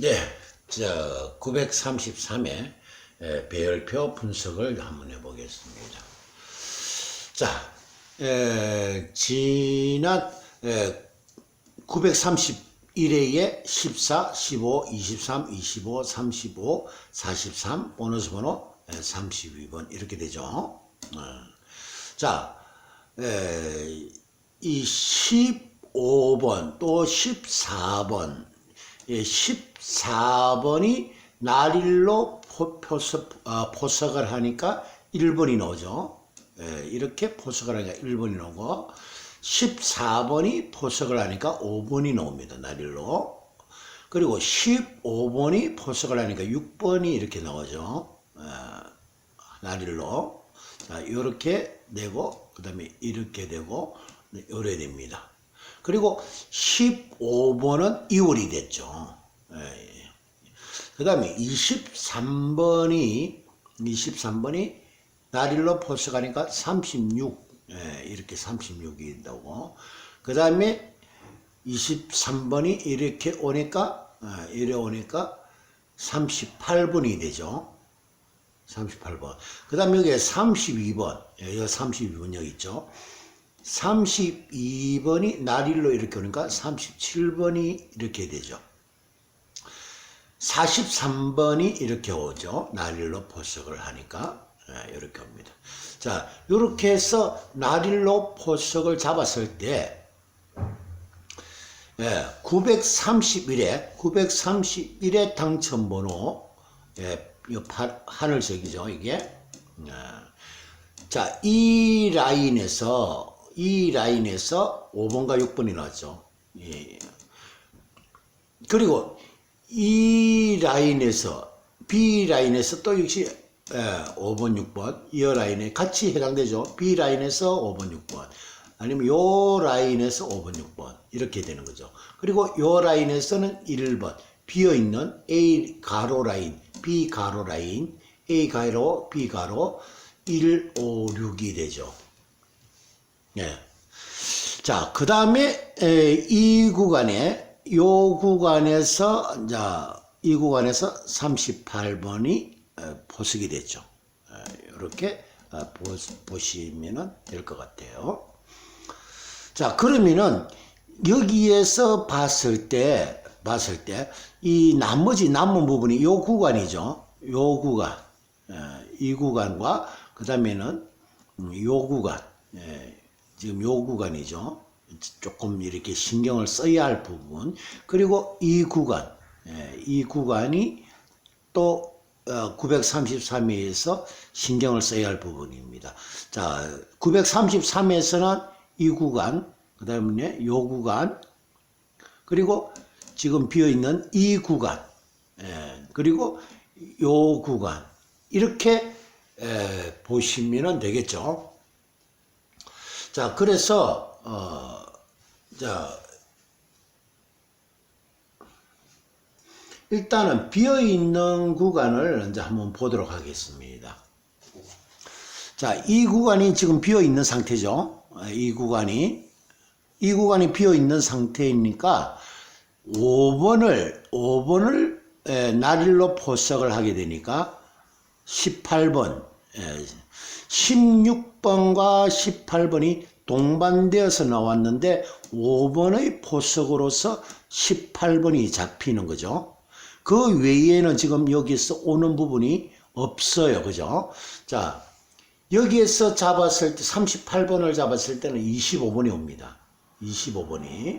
네, 저 933회 배열표 분석을 한번 해보겠습니다. 자, 에, 지난 에, 931회에 14, 15, 23, 25, 35, 43, 보너스 번호 에, 32번 이렇게 되죠. 어. 자, 에, 이 15번 또 14번 예, 14번이 날일로 포, 포석, 어, 포석 을 하니까 1번이 나오죠. 예, 이렇게 포석을 하니까 1번이 나오고 14번이 포석을 하니까 5번이 나옵니다. 날일로. 그리고 15번이 포석을 하니까 6번이 이렇게 나오죠. 예. 자, 이렇게 되고 그 다음에 이렇게 되고 요래 됩니다. 그리고 15번은 2월이 됐죠. 그 다음에 23번이 23번이 날일로 포스 가니까 36 예, 이렇게 36이 된다고. 그 다음에 23번이 이렇게 오니까 아, 이래 오니까 38번이 되죠. 38번. 그 다음에 여기에 32번. 예, 여기 32번 여기 있죠 32번이 날일로 이렇게 오니까 37번이 이렇게 되죠. 43번이 이렇게 오죠. 날일로 포석을 하니까 네, 이렇게 옵니다. 자, 이렇게 해서 날일로 포석을 잡았을 때 예, 931에 931의 당첨 번호 예, 이 파, 하늘색이죠 이게 예. 자, 이 라인에서 이 라인에서 5번과 6번이 나왔죠. 예. 그리고 이 라인에서 B 라인에서 또 역시 예, 5번, 6번 이 라인에 같이 해당되죠. B 라인에서 5번, 6번 아니면 요 라인에서 5번, 6번 이렇게 되는 거죠. 그리고 요 라인에서는 1번 비어 있는 A 가로 라인, B 가로 라인, A 가로, B 가로 1, 5, 6이 되죠. 예. 자, 그 다음에 이 구간에 요 구간에서 자, 이 구간에서 38번이 포석이 됐죠. 이렇게 보시면 될 것 같아요. 자, 그러면은 여기에서 봤을 때 봤을 때 이 나머지 남은 부분이 요 구간이죠. 요 구간. 이 구간과 그 다음에는 요 구간. 지금 요 구간이죠. 조금 이렇게 신경을 써야 할 부분. 그리고 이 구간, 이 구간이 또 933회에서 신경을 써야 할 부분입니다. 자, 933에서는 이 구간, 그 다음에 요 구간, 그리고 지금 비어 있는 이 구간, 그리고 요 구간, 이렇게 보시면 되겠죠. 자, 그래서, 어, 자, 일단은 비어있는 구간을 이제 한번 보도록 하겠습니다. 자, 이 구간이 지금 비어있는 상태죠. 이 구간이. 이 구간이 비어있는 상태이니까 5번을, 5번을 날일로 포석을 하게 되니까 18번, 16번과 18번이 동반되어서 나왔는데 5번의 포석으로서 18번이 잡히는 거죠. 그 외에는 지금 여기서 오는 부분이 없어요. 그죠? 자, 여기에서 잡았을 때 38번을 잡았을 때는 25번이 옵니다. 25번이.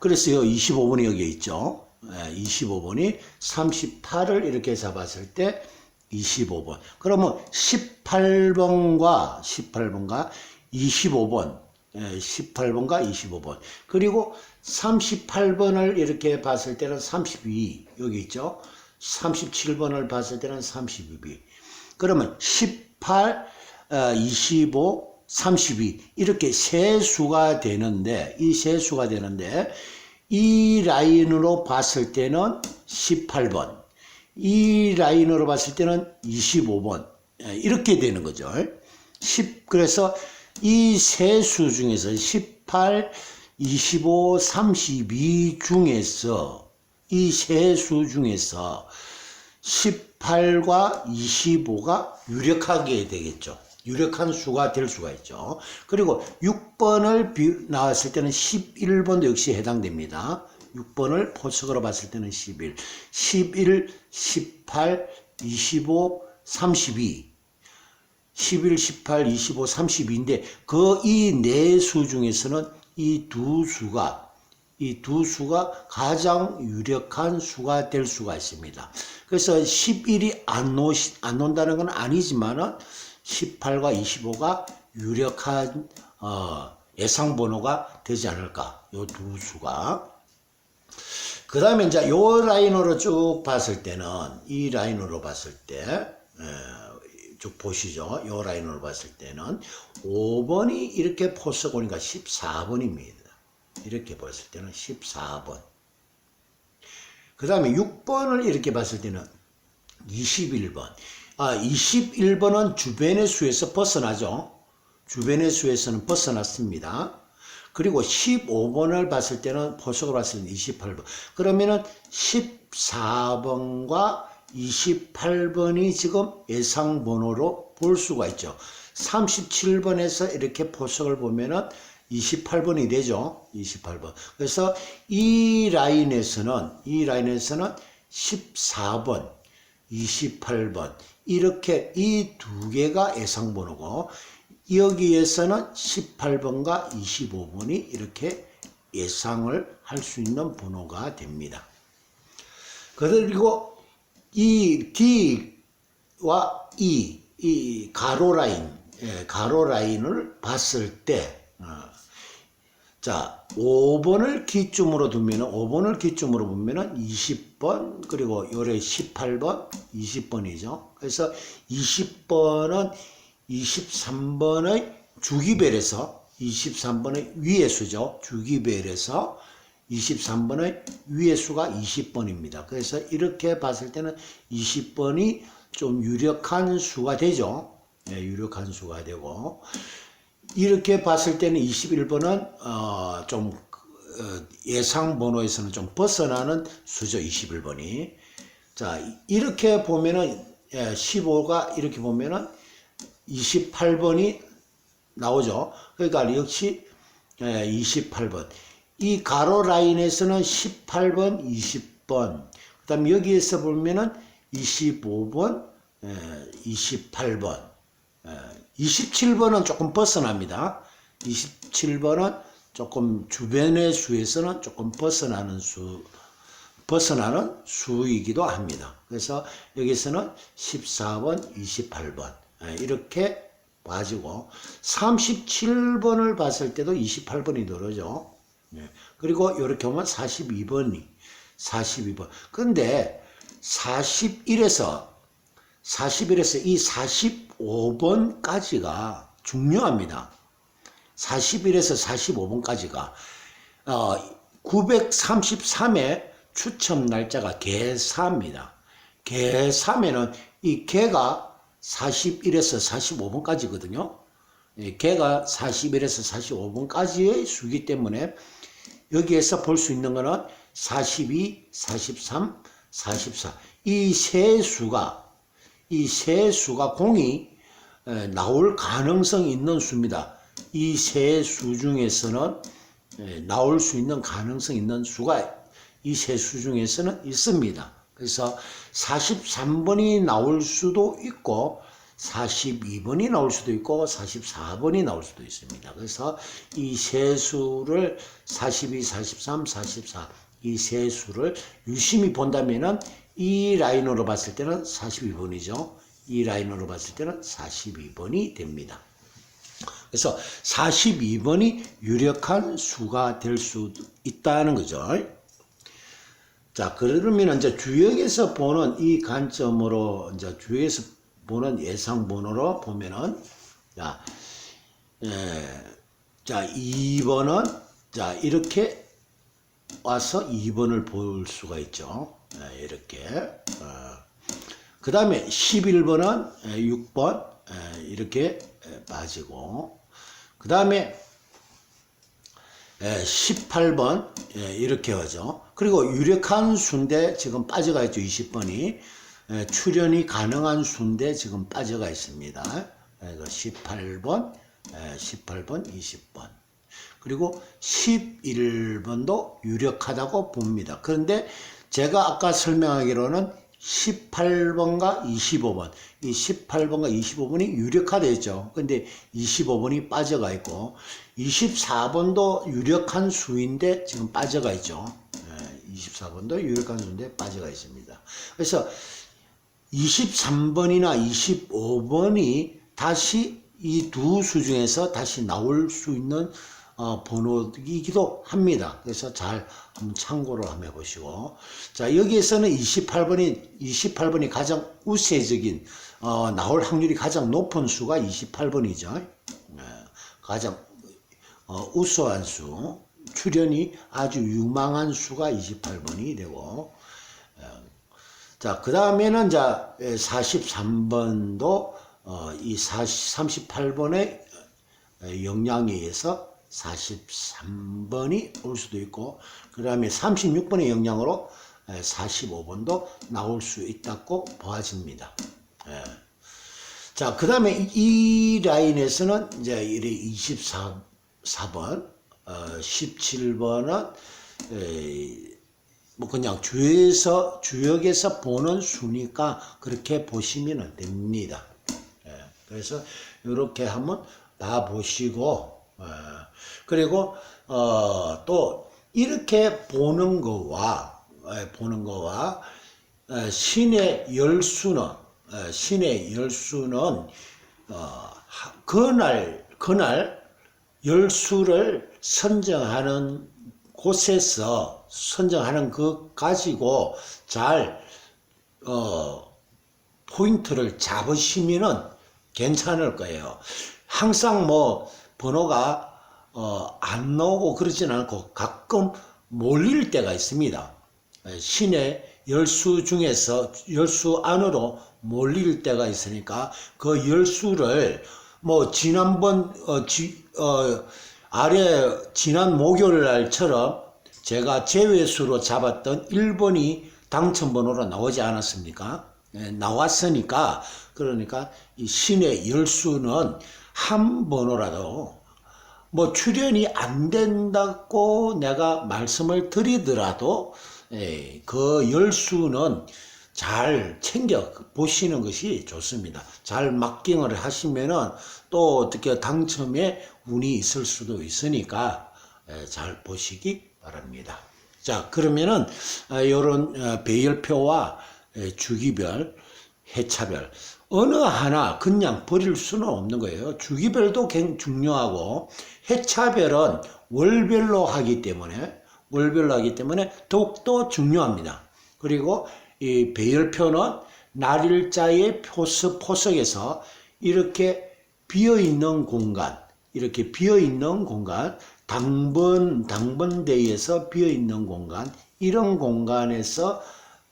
그래서 요 25번이 여기 있죠. 25번이 38을 이렇게 잡았을 때 25번. 그러면 18번과 18번과 25번, 18번과 25번. 그리고 38번을 이렇게 봤을 때는 32, 여기 있죠? 37번을 봤을 때는 32. 그러면 18, 25, 32 이렇게 세 수가 되는데 이 세 수가 되는데 이 라인으로 봤을 때는 18번 이 라인으로 봤을 때는 25번 이렇게 되는 거죠. 10 그래서 이 세 수 중에서 18, 25, 32 중에서 이 세 수 중에서 18과 25가 유력하게 되겠죠. 유력한 수가 될 수가 있죠. 그리고 6번을 비, 나왔을 때는 11번도 역시 해당됩니다. 6번을 포석으로 봤을 때는 11, 11, 18, 25, 32. 11, 18, 25, 32인데 그 이 네 수 중에서는 이 두 수가 이 두 수가 가장 유력한 수가 될 수가 있습니다. 그래서 11이 안, 놓, 안 논다는 건 아니지만은 18과 25가 유력한 어, 예상 번호가 되지 않을까. 요 두 수가. 그 다음에 이제 요 라인으로 쭉 봤을 때는 이 라인으로 봤을 때 에, 쭉 보시죠. 요 라인으로 봤을 때는 5번이 이렇게 포스 오니까 14번입니다. 이렇게 봤을 때는 14번. 그 다음에 6번을 이렇게 봤을 때는 21번. 아, 21번은 주변의 수에서 벗어나죠. 주변의 수에서는 벗어났습니다. 그리고 15번을 봤을 때는 포석을 봤을 때는 28번. 그러면은 14번과 28번이 지금 예상 번호로 볼 수가 있죠. 37번에서 이렇게 포석을 보면은 28번이 되죠. 28번. 그래서 이 라인에서는 이 라인에서는 14번, 28번 이렇게 이 두 개가 예상 번호고 여기에서는 18번과 25번이 이렇게 예상을 할 수 있는 번호가 됩니다. 그리고 이 D와 E, 이 가로 라인, 예, 가로 라인을 봤을 때, 어, 자, 5번을 기점으로 두면은, 5번을 기점으로 보면은 20번, 그리고 요래 18번, 20번이죠. 그래서 20번은 23번의 주기별에서 23번의 위의 수죠. 주기별에서 23번의 위의 수가 20번입니다. 그래서 이렇게 봤을 때는 20번이 좀 유력한 수가 되죠. 네, 유력한 수가 되고 이렇게 봤을 때는 21번은 어, 좀 어, 예상 번호에서는 좀 벗어나는 수죠. 21번이. 자, 이렇게 보면은 예, 15가 이렇게 보면은 28번이 나오죠. 그러니까 역시 28번. 이 가로 라인에서는 18번, 20번. 그 다음에 여기에서 보면은 25번, 28번. 27번은 조금 벗어납니다. 27번은 조금 주변의 수에서는 조금 벗어나는 수, 벗어나는 수이기도 합니다. 그래서 여기서는 14번, 28번. 이렇게 봐지고 37번을 봤을 때도 28번이 들어오죠. 그리고 이렇게 보면 42번이 42번. 근데 41에서 41에서 이 45번까지가 중요합니다. 41에서 45번까지가 어, 933의 추첨 날짜가 개3입니다. 개3에는 이 개가 41에서 45번까지거든요. 개가 41에서 45번까지의 수기 때문에 여기에서 볼 수 있는 거는 42, 43, 44. 이 세 수가, 이 세 수가 공이 나올 가능성이 있는 수입니다. 이 세 수 중에서는 나올 수 있는 가능성이 있는 수가 이 세 수 중에서는 있습니다. 그래서 43번이 나올 수도 있고 42번이 나올 수도 있고 44번이 나올 수도 있습니다. 그래서 이 세 수를 42, 43, 44 이 세 수를 유심히 본다면은 이 라인으로 봤을 때는 42번이죠. 이 라인으로 봤을 때는 42번이 됩니다. 그래서 42번이 유력한 수가 될 수 있다는 거죠. 자, 그러면 이제 주역에서 보는 이 관점으로 이제 주역에서 보는 예상 번호로 보면은 자, 예, 자 2번은 자 이렇게 와서 2번을 볼 수가 있죠. 예, 이렇게. 어. 그 다음에 11번은 6번 예, 이렇게 빠지고 그 다음에 18번 예, 이렇게 하죠. 그리고 유력한 수인데 지금 빠져가 있죠. 20번이. 에, 출연이 가능한 수인데 지금 빠져가 있습니다. 그래서 18번, 에, 18번, 20번. 그리고 11번도 유력하다고 봅니다. 그런데 제가 아까 설명하기로는 18번과 25번, 이 18번과 25번이 유력하되어 있죠. 근데 25번이 빠져가 있고, 24번도 유력한 수인데 지금 빠져가 있죠. 예, 24번도 유력한 수인데 빠져가 있습니다. 그래서 23번이나 25번이 다시 이 두 수 중에서 다시 나올 수 있는 어, 번호이기도 합니다. 그래서 잘 한번 참고를 한번 해보시고. 자, 여기에서는 28번이, 28번이 가장 우세적인, 어, 나올 확률이 가장 높은 수가 28번이죠. 가장, 어, 우수한 수. 출현이 아주 유망한 수가 28번이 되고, 자, 그 다음에는 자, 43번도 어, 이 40, 38번의 영향에 의해서 43번이 올 수도 있고, 그 다음에 36번의 영향으로 45번도 나올 수 있다고 보아집니다. 예. 자, 그 다음에 이 라인에서는 이제 이래 24, 4번, 어, 17번은 뭐 그냥 주에서 주역에서 보는 수니까 그렇게 보시면 됩니다. 예, 그래서 이렇게 한번 봐 보시고 예, 그리고 어, 또 이렇게 보는 거와 예, 보는 거와 예, 신의 열수는 예, 신의 열수는 어, 하- 그날 그날 열수를 선정하는 곳에서 선정하는 그 가지고 잘 어, 포인트를 잡으시면은 괜찮을 거예요. 항상 뭐 번호가 어, 안 나오고 그러진 않고 가끔 몰릴 때가 있습니다. 에, 신의 열수 중에서 열수 안으로 몰릴 때가 있으니까 그 열수를 뭐 지난번 어, 지, 어, 아래 지난 목요일 날처럼 제가 제외수로 잡았던 1번이 당첨번호로 나오지 않았습니까? 예, 나왔으니까 그러니까 이 신의 열수는 한 번호라도 뭐 출연이 안 된다고 내가 말씀을 드리더라도 예, 그 열수는 잘 챙겨 보시는 것이 좋습니다. 잘 막경을 하시면은 또 어떻게 당첨에 운이 있을 수도 있으니까 예, 잘 보시기 바랍니다. 자 그러면은 이런 배열표와 예, 주기별, 해차별 어느 하나 그냥 버릴 수는 없는 거예요. 주기별도 굉장히 중요하고 해차별은 월별로 하기 때문에 월별로 하기 때문에 더욱더 중요합니다. 그리고 이 배열표는 날일자의 표석 포석에서 이렇게 비어 있는 공간, 이렇게 비어 있는 공간, 당번 당번대에서 비어 있는 공간, 이런 공간에서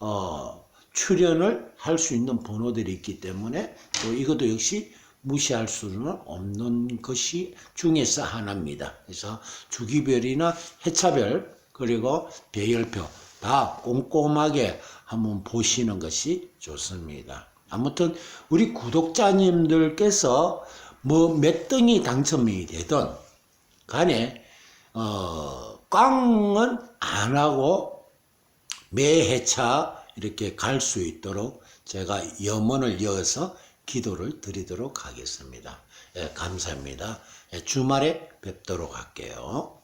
어, 출연을 할 수 있는 번호들이 있기 때문에 또 이것도 역시 무시할 수는 없는 것이 중에서 하나입니다. 그래서 주기별이나 해차별 그리고 배열표 다 꼼꼼하게 한번 보시는 것이 좋습니다. 아무튼 우리 구독자님들께서 뭐 몇 등이 당첨이 되든 간에 어, 꽝은 안 하고 매 회차 이렇게 갈 수 있도록 제가 염원을 이어서 기도를 드리도록 하겠습니다. 예, 감사합니다. 예, 주말에 뵙도록 할게요.